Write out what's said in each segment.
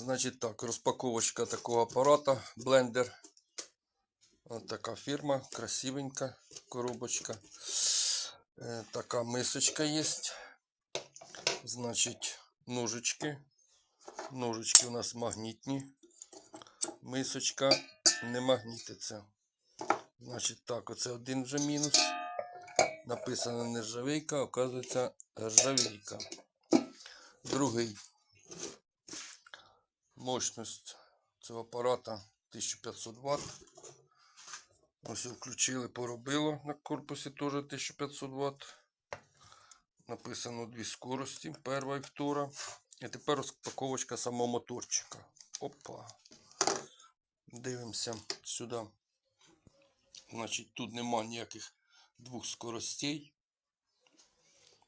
Значить так, розпаковочка такого апарата, блендер. Ось така фірма, красивенька коробочка. Е, така мисочка є. Значить, ножички. Ножички у нас магнітні. Мисочка не магнітиться. Значить так, оце один вже мінус. Написано нержавейка, оказується ржавейка. Другий. Мощність цього апарата 1500 Вт. Ось включили, поробило на корпусі теж 1500 Вт. Написано дві скорості, перша і втора. І тепер розпаковочка самого моторчика. Опа. Дивимося сюди. Значить, тут нема ніяких двох скоростей.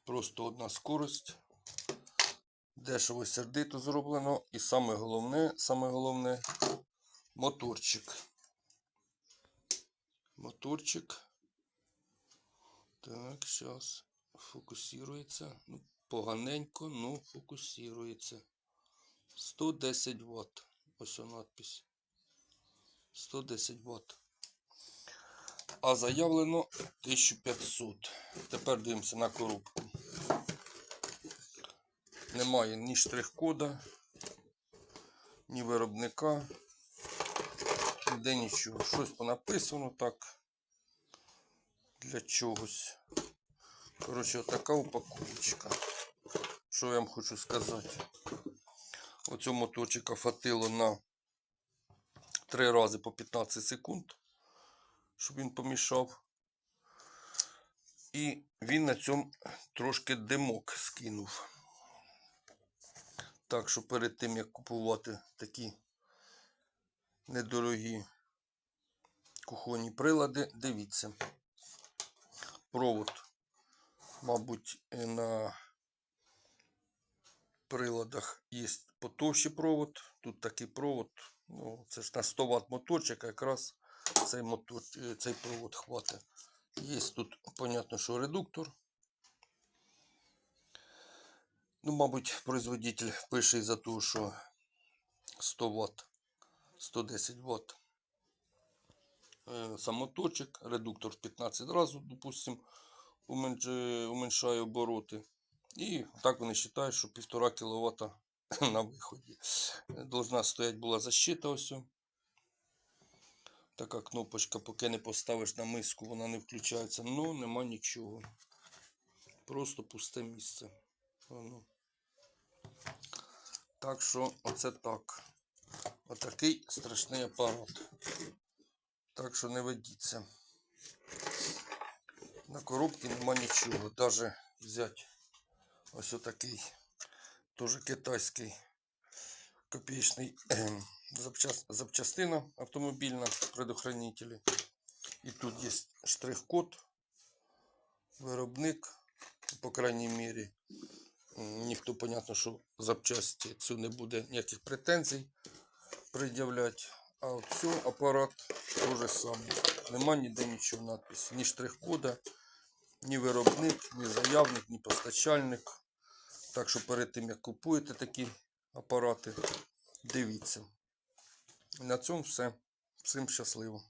Просто одна скорость. Дешево сердито зроблено. І саме головне, саме головне моторчик. Моторчик. Так, зараз фокусується. Ну, поганенько, ну фокусується. 110 Вт. Ось о надпись. 110 Вт. А заявлено 1500. Тепер дивимося на коробку. Немає ні штрих-кода, ні виробника, ніде нічого. Щось понаписано так. Для чогось. Коротше, отака упаковочка. Що я вам хочу сказати? Оцього моторчика хватило на 3 рази по 15 секунд, щоб він помішав. І він на цьому трошки димок скинув. Так що перед тим, як купувати такі недорогі кухонні прилади, дивіться. Провод, мабуть, е, на приладах є потовщий провод. Тут такий провод. Ну, це ж на 100 Вт моторчик, якраз цей, мотор, е, цей провод хватить. Є тут, понятно, що редуктор. Ну, мабуть, производитель пише із-за того, що 100 Вт, 110 Вт. Е, Сам моточок, редуктор в 15 разів, допустим, уменьш- уменьшає обороти. І так вони вважають, що 1,5 кВт на виході. Должна стояти була защита ось. Така кнопочка, поки не поставиш на миску, вона не включається. Ну, нема нічого. Просто пусте місце. Так що оце так. Отакий страшний апарат. Так що не ведіться. На коробці нема нічого. Даже взяти ось отакий теж китайський копійчний ем, запчас, запчастина автомобільна, предохранителі. І тут є штрих-код, виробник, по крайній мірі. Ніхто, понятно, що запчасті цю не буде ніяких претензій пред'являти. А оцю апарат теж саме. Нема ніде нічого надписі. Ні штрих-кода, ні виробник, ні заявник, ні постачальник. Так що перед тим, як купуєте такі апарати, дивіться. На цьому все. Всім щасливо.